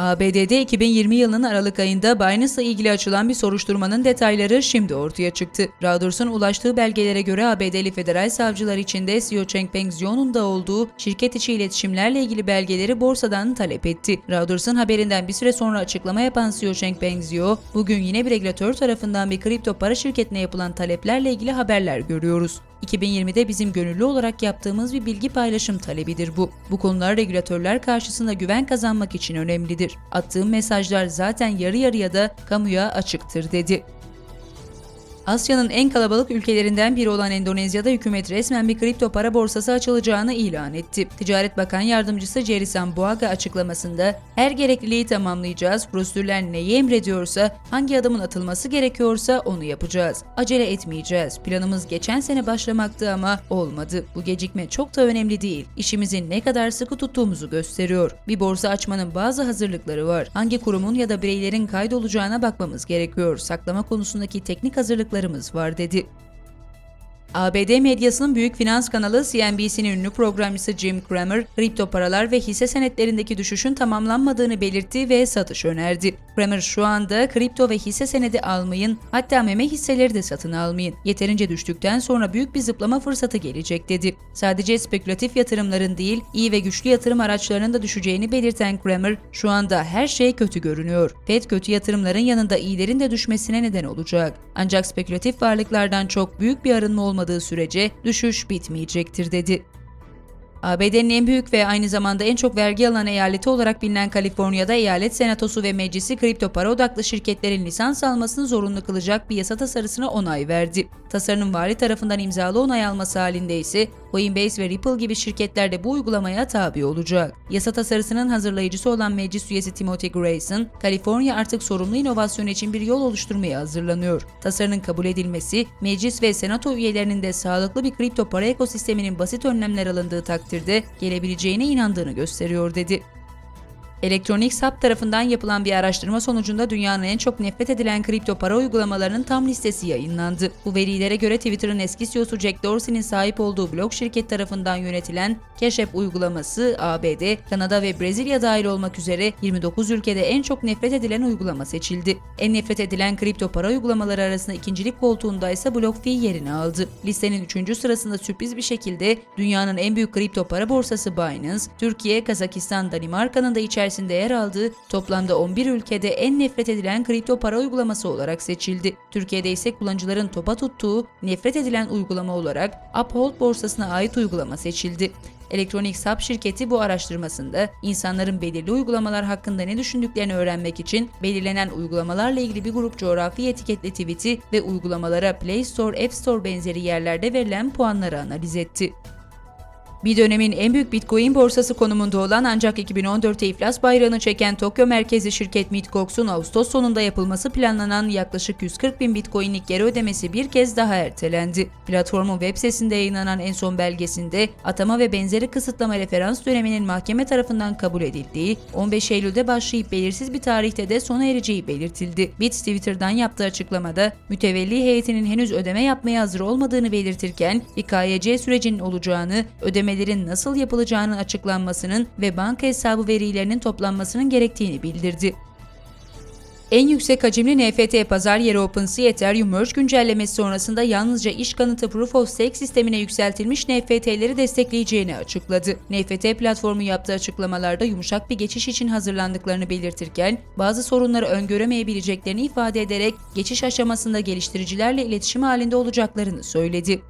ABD'de 2020 yılının Aralık ayında Binance'la ilgili açılan bir soruşturmanın detayları şimdi ortaya çıktı. Rauders'ın ulaştığı belgelere göre ABD'li federal savcılar içinde CEO Changpeng Zhou'nun da olduğu şirket içi iletişimlerle ilgili belgeleri borsadan talep etti. Rauders'ın haberinden bir süre sonra açıklama yapan CEO Changpeng Zhou, bugün yine bir regülatör tarafından bir kripto para şirketine yapılan taleplerle ilgili haberler görüyoruz. 2020'de bizim gönüllü olarak yaptığımız bir bilgi paylaşım talebidir bu. Bu konular regülatörler karşısında güven kazanmak için önemlidir. Attığım mesajlar zaten yarı yarıya da kamuya açıktır dedi. Asya'nın en kalabalık ülkelerinden biri olan Endonezya'da hükümet resmen bir kripto para borsası açılacağını ilan etti. Ticaret Bakan Yardımcısı Jerry Sambuaga açıklamasında her gerekliliği tamamlayacağız, prosedürler neyi emrediyorsa, hangi adımın atılması gerekiyorsa onu yapacağız. Acele etmeyeceğiz. Planımız geçen sene başlamaktı ama olmadı. Bu gecikme çok da önemli değil. İşimizi ne kadar sıkı tuttuğumuzu gösteriyor. Bir borsa açmanın bazı hazırlıkları var. Hangi kurumun ya da bireylerin kaydolacağına bakmamız gerekiyor. Saklama konusundaki teknik hazırlıklarımız var dedi. ABD medyasının büyük finans kanalı CNBC'nin ünlü programcısı Jim Cramer, kripto paralar ve hisse senetlerindeki düşüşün tamamlanmadığını belirtti ve satış önerdi. Cramer şu anda kripto ve hisse senedi almayın, hatta meme hisseleri de satın almayın. Yeterince düştükten sonra büyük bir zıplama fırsatı gelecek dedi. Sadece spekülatif yatırımların değil, iyi ve güçlü yatırım araçlarının da düşeceğini belirten Cramer, şu anda her şey kötü görünüyor. Fed kötü yatırımların yanında iyilerin de düşmesine neden olacak. Ancak spekülatif varlıklardan çok büyük bir arınma olmadığı sürece düşüş bitmeyecektir dedi. ABD'nin en büyük ve aynı zamanda en çok vergi alan eyaleti olarak bilinen Kaliforniya'da eyalet senatosu ve meclisi kripto para odaklı şirketlerin lisans almasını zorunlu kılacak bir yasa tasarısına onay verdi. Tasarının vali tarafından imzalı onay alması halinde ise Coinbase ve Ripple gibi şirketler de bu uygulamaya tabi olacak. Yasa tasarısının hazırlayıcısı olan meclis üyesi Timothy Grayson, Kaliforniya artık sorumlu inovasyon için bir yol oluşturmaya hazırlanıyor. Tasarının kabul edilmesi, meclis ve senato üyelerinin de sağlıklı bir kripto para ekosisteminin basit önlemler alındığı takdirde gelebileceğine inandığını gösteriyor dedi. Elektronik Sap tarafından yapılan bir araştırma sonucunda dünyanın en çok nefret edilen kripto para uygulamalarının tam listesi yayınlandı. Bu verilere göre Twitter'ın eski CEO'su Jack Dorsey'nin sahip olduğu blok şirket tarafından yönetilen Cash App uygulaması ABD, Kanada ve Brezilya dahil olmak üzere 29 ülkede en çok nefret edilen uygulama seçildi. En nefret edilen kripto para uygulamaları arasında ikincilik koltuğunda ise BlockFi yerini aldı. Listenin 3. sırasında sürpriz bir şekilde dünyanın en büyük kripto para borsası Binance, Türkiye, Kazakistan, Danimarka'nın da içerisinde yer aldığı toplamda 11 ülkede en nefret edilen kripto para uygulaması olarak seçildi. Türkiye'de ise kullanıcıların topa tuttuğu nefret edilen uygulama olarak Uphold borsasına ait uygulama seçildi. Elektronik Sap şirketi bu araştırmasında insanların belirli uygulamalar hakkında ne düşündüklerini öğrenmek için belirlenen uygulamalarla ilgili bir grup coğrafi etiketli tweet'i ve uygulamalara Play Store, App Store benzeri yerlerde verilen puanları analiz etti. Bir dönemin en büyük Bitcoin borsası konumunda olan ancak 2014'te iflas bayrağını çeken Tokyo merkezli şirket Bitcox'un Ağustos sonunda yapılması planlanan yaklaşık 140 bin Bitcoin'lik geri ödemesi bir kez daha ertelendi. Platformun web sitesinde yayınlanan en son belgesinde atama ve benzeri kısıtlama referans döneminin mahkeme tarafından kabul edildiği, 15 Eylül'de başlayıp belirsiz bir tarihte de sona ereceği belirtildi. Bit Twitter'dan yaptığı açıklamada mütevelli heyetinin henüz ödeme yapmaya hazır olmadığını belirtirken bir KYC sürecinin olacağını, ödeme ödemelerin nasıl yapılacağının açıklanmasının ve banka hesabı verilerinin toplanmasının gerektiğini bildirdi. En yüksek hacimli NFT pazar yeri OpenSea Ethereum Merge güncellemesi sonrasında yalnızca iş kanıtı Proof of Stake sistemine yükseltilmiş NFT'leri destekleyeceğini açıkladı. NFT platformu yaptığı açıklamalarda yumuşak bir geçiş için hazırlandıklarını belirtirken bazı sorunları öngöremeyebileceklerini ifade ederek geçiş aşamasında geliştiricilerle iletişim halinde olacaklarını söyledi.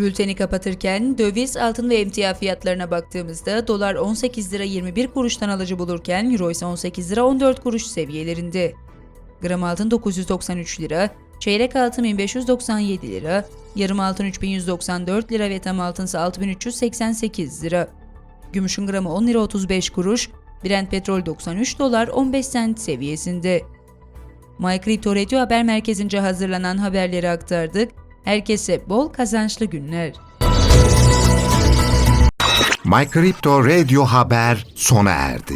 Bülteni kapatırken döviz, altın ve emtia fiyatlarına baktığımızda dolar 18 lira 21 kuruştan alıcı bulurken euro ise 18 lira 14 kuruş seviyelerinde. Gram altın 993 lira, çeyrek altın 1597 lira, yarım altın 3194 lira ve tam altın ise 6388 lira. Gümüşün gramı 10 lira 35 kuruş, Brent petrol 93 dolar 15 sent seviyesinde. MyCrypto Radio Haber Merkezi'nce hazırlanan haberleri aktardık. Herkese bol kazançlı günler. My Crypto Radio Haber sona erdi.